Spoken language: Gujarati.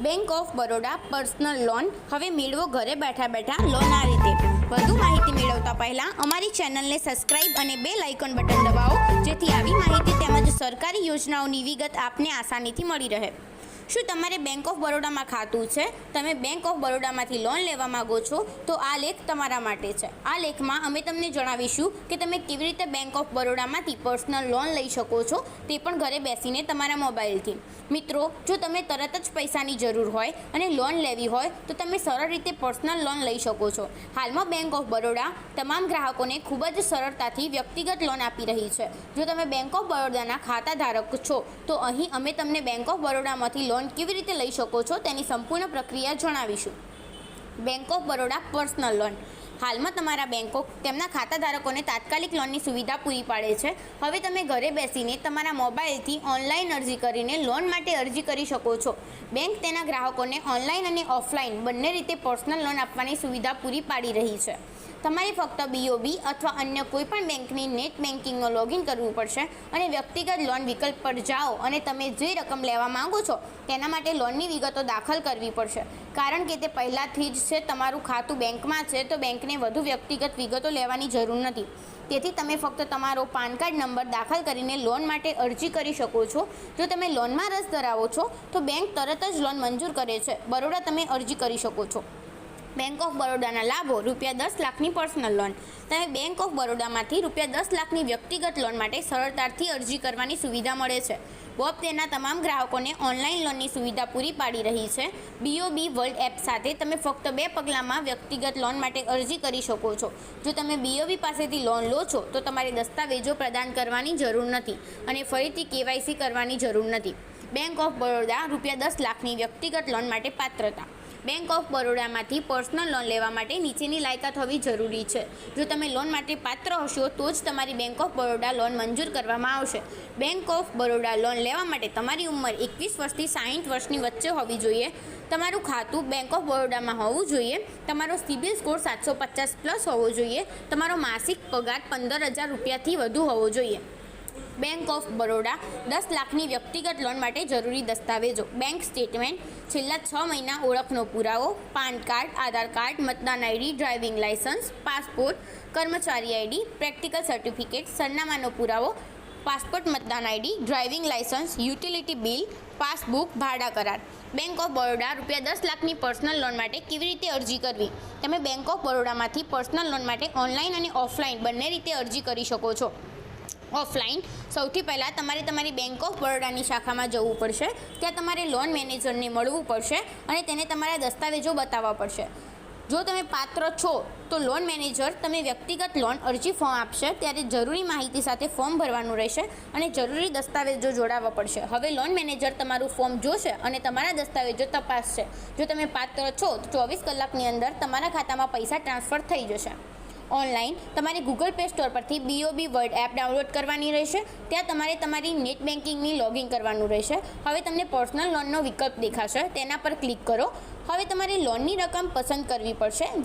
Bank of Baroda personal loan હવે મેળવો, ઘરે બેઠા બેઠા લોન આ રીતે. વધુ માહિતી મેળવતા પહેલા અમારી ચેનલને સબસ્ક્રાઇબ અને બે લાઇકોન બટન દબાવો, જેથી આવી માહિતી તેમજ સરકારી યોજનાઓની વિગત આપને આસાનીથી મળી રહે. શું તમારે બેંક ઓફ બરોડામાં ખાતું છે? તમે બેંક ઓફ બરોડામાંથી લોન લેવા માંગો છો, તો આ લેખ તમારા માટે છે. આ લેખમાં અમે તમને જણાવીશું કે તમે કેવી રીતે બેંક ઓફ બરોડામાંથી પર્સનલ લોન લઈ શકો છો, તે પણ ઘરે બેસીને તમારા મોબાઈલથી. મિત્રો, જો તમને તરત જ પૈસાની જરૂર હોય અને લોન લેવી હોય, તો તમે સરળ રીતે પર્સનલ લોન લઈ શકો છો. હાલમાં બેંક ઓફ બરોડા તમામ ગ્રાહકોને ખૂબ જ સરળતાથી વ્યક્તિગત લોન આપી રહી છે. જો તમે બેંક ઓફ બરોડાના ખાતા ધારક છો, તો અહીં અમે તમને બેંક ઓફ બરોડામાંથી લોન કેવી રીતે લઈ શકો છો તેની સંપૂર્ણ પ્રક્રિયા જણાવીશું. Bank of Baroda personal loan હાલમાં તમારા બેંકો તેમના ખાતા ધારકોને તાત્કાલિક લોનની સુવિધા પૂરી પાડે છે. હવે તમે ઘરે બેસીને તમારા મોબાઈલથી ઓનલાઈન અરજી કરીને લોન માટે અરજી કરી શકો છો. બેંક તેના ગ્રાહકોને ઓનલાઈન અને ઓફલાઈન બંને રીતે પર્સનલ લોન આપવાની સુવિધા પૂરી પાડી રહી છે. તમારે ફક્ત બીઓબી અથવા અન્ય કોઈપણ બેંકની નેટ બેન્કિંગનો લોગિન કરવું પડશે અને વ્યક્તિગત લોન વિકલ્પ પર જાઓ અને તમે જે રકમ લેવા માંગો છો, તેના માટે લોનની વિગતો દાખલ કરવી પડશે. કારણ કે તે પહેલાંથી જ છે, તમારું ખાતું બેંકમાં છે, તો બેંકને વધુ વ્યક્તિગત વિગતો લેવાની જરૂર નથી. તેથી તમે ફક્ત તમારો પાન કાર્ડ નંબર દાખલ કરીને લોન માટે અરજી કરી શકો છો. જો તમે લોનમાં રસ ધરાવો છો, તો બેંક તરત જ લોન મંજૂર કરે છે. બરોડા તમે અરજી કરી શકો છો. બેંક ઓફ બરોડાના લાભો રૂપિયા દસ લાખની પર્સનલ લોન તમે બેંક ઓફ બરોડામાંથી રૂપિયા દસ લાખની વ્યક્તિગત લોન માટે સરળતાથી અરજી કરવાની સુવિધા મળે છે. બોબ તેના તમામ ગ્રાહકોને ઓનલાઈન લોનની સુવિધા પૂરી પાડી રહી છે. બીઓબી વર્લ્ડ એપ સાથે તમે ફક્ત બે પગલાંમાં વ્યક્તિગત લોન માટે અરજી કરી શકો છો. જો તમે બીઓબી પાસેથી લોન લો છો, તો તમારે દસ્તાવેજો પ્રદાન કરવાની જરૂર નથી અને ફરીથી કેવાયસી કરવાની જરૂર નથી. બેંક ઓફ બરોડા રૂપિયા દસ લાખની વ્યક્તિગત લોન માટે પાત્રતા. બેંક ઓફ બરોડામાંથી પર્સનલ લોન લેવા માટે નીચેની લાયકાત હોવી જરૂરી છે. જો તમે લોન માટે પાત્ર હશો, તો જ તમારી બેંક ઓફ બરોડા લોન મંજૂર કરવામાં આવશે. બેંક ઓફ બરોડા લોન લેવા માટે તમારી ઉંમર એકવીસ વર્ષથી સાહીઠ વર્ષની વચ્ચે હોવી જોઈએ. તમારું ખાતું બેંક ઓફ બરોડામાં હોવું જોઈએ. તમારો સિબિલ સ્કોર સાતસો પચાસ પ્લસ હોવો જોઈએ. તમારો માસિક પગાર પંદર હજાર રૂપિયાથી વધુ હોવો જોઈએ. બેંક ઓફ બરોડા દસ લાખની વ્યક્તિગત લોન માટે જરૂરી દસ્તાવેજો. બેંક સ્ટેટમેન્ટ, છેલ્લા છ મહિના ઓળખનો પુરાવો, પાન કાર્ડ, આધાર કાર્ડ, મતદાન આઈડી, ડ્રાઇવિંગ લાયસન્સ પાસપોર્ટ, કર્મચારી આઈડી, પ્રેક્ટિકલ સર્ટિફિકેટ, સરનામાનો પુરાવો, પાસપોર્ટ મતદાન ID, driving licence utility bill, passbook, ભાડા કરાર. બેંક ઓફ બરોડા રૂપિયા દસ લાખની પર્સનલ લોન માટે કેવી રીતે અરજી કરવી? તમે બેંક ઓફ બરોડામાંથી પર્સનલ લોન માટે ઓનલાઈન અને ઓફલાઈન બંને રીતે અરજી કરી શકો છો. ઓફલાઈન સૌથી પહેલાં તમારે તમારી બેંક ઓફ બરોડાની શાખામાં જવું પડશે. ત્યાં તમારે લોન મેનેજરને મળવું પડશે અને તેને તમારા દસ્તાવેજો બતાવવા પડશે. જો તમે પાત્ર છો, તો લોન મેનેજર તમે વ્યક્તિગત લોન અરજી ફોર્મ આપશે, ત્યારે જરૂરી માહિતી સાથે ફોર્મ ભરવાનું રહેશે અને જરૂરી દસ્તાવેજો જોડાવવા પડશે. હવે લોન મેનેજર તમારું ફોર્મ જોશે અને તમારા દસ્તાવેજો તપાસશે. જો તમે પાત્ર છો, તો ચોવીસ કલાકની અંદર તમારા ખાતામાં પૈસા ટ્રાન્સફર થઈ જશે. ઓનલાઈન તમારે ગૂગલ પ્લે સ્ટોર પરથી બીઓબી વર્લ્ડ એપ ડાઉનલોડ કરવાની રહેશે. ત્યાં તમારે તમારી નેટ બેન્કિંગની લોગિન કરવાનું રહેશે. હવે તમને પર્સનલ લોનનો વિકલ્પ દેખાશે. તેના પર ક્લિક કરો. હવે તમારે લોનની રકમ પસંદ કરવી પડશે.